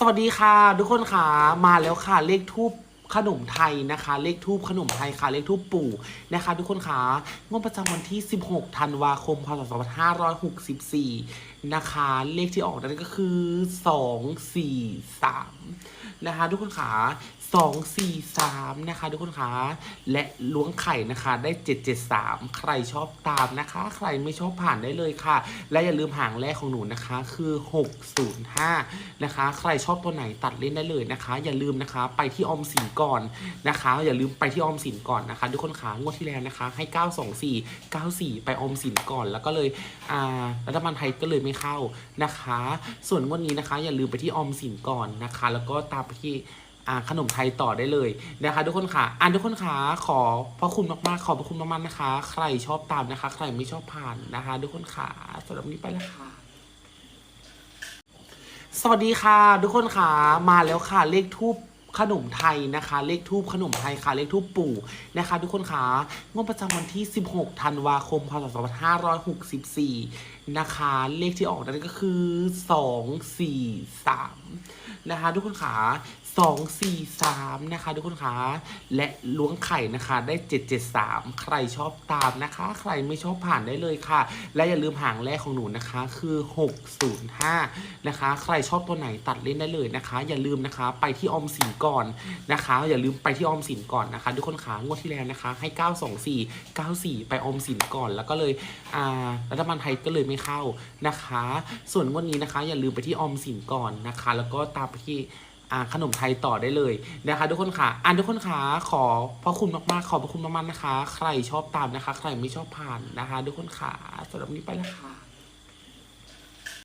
สวัสดีค่ะ ทุกคนค่ะมาแล้วค่ะ เลขทูบขนมไทยนะคะ เลขทูบขนมไทยค่ะ เลขทูบปู่นะคะ ทุกคนค่ะงวดประจำวันที่ 16 ธันวาคม พศ 2564 นะคะ เลขที่ออกนั้นก็คือ 2 4 3 นะคะ ทุกคนค่ะสองสี่สามนะคะ ทุกคนคะและล้วงไข่นะคะ ได้เจ็ดเจ็ดสามใครชอบตามนะคะ ใครไม่ชอบผ่านได้เลยค่ะ และอย่าลืมหางแรกของหนูนะคะ คือหกศูนย์ห้านะคะ ใครชอบตัวไหนตัดเล่นได้เลยนะคะ อย่าลืมนะคะ ไปที่ออมสินก่อนนะคะ อย่าลืมไปที่ออมสินก่อนนะคะ ทุกคนขางวดที่แล้วนะคะ ให้เก้าสองสี่เก้าสี่ไปออมสินก่อน แล้วก็เลยอ่ารัฐบาลไทยก็เลยไม่เข้านะคะ ส่วนงวดนี้นะคะ อย่าลืมไปที่ออมสินก่อนนะคะ แล้วก็ตามไปที่ขนมไทยต่อได้เลยนะคะ ทุกคนค่ะอ่านทุกคนค่ะขอพระคุณมากๆ ขอบพระคุณมากๆนะคะ ใครชอบตามนะคะ ใครไม่ชอบผ่านนะคะ ทุกคนค่ะสำหรับนนี้ไปแล้วค่ะ สวัสดีค่ะ ทุกคนค่ะมาแล้วค่ะเลขทูบ ขนมไทยนะคะ เลขทูบขนมไทยค่ะ เลขทูบปู่นะคะ ทุกคนคะงวดประจำวันที่ 16 ธันวาคม พศ 2564 นะคะ เลขที่ออกนั่นก็คือ 2 4 3 นะคะ ทุกคนคะสองสี่สามนะคะทุกคนคะและล้วงไข่นะคะได้เจ็ดเจ็ดสามใครชอบตามนะคะ ใครไม่ชอบผ่านได้เลยค่ะ และอย่าลืมหางแรกของหนูนะคะคือหกศูนย์ห้านะคะ ใครชอบตัวไหนตัดเล่นได้เลยนะคะ อย่าลืมนะคะ ไปที่ออมสินก่อนนะคะ อย่าลืมไปที่ออมสินก่อนนะคะทุกคนขางวดที่แล้วนะคะ ให้เก้าสองสี่เก้าสี่ไปออมสินก่อน แล้วก็เลยอ่ารัฐบาลไทยก็เลยไม่เข้านะคะ ส่วนงวดนี้นะคะ อย่าลืมไปที่ออมสินก่อนนะคะ แล้วก็ตามไปที่ขนมไทยต่อได้เลยนะคะ ทุกคนค่ะอ่านทุกคนค่ะขอพระคุณมากๆ ขอบพระคุณมากๆนะคะ ใครชอบตามนะคะ ใครไม่ชอบผ่านนะคะ ทุกคนค่ะสำหรับนนี้ไปแล้วค่ะ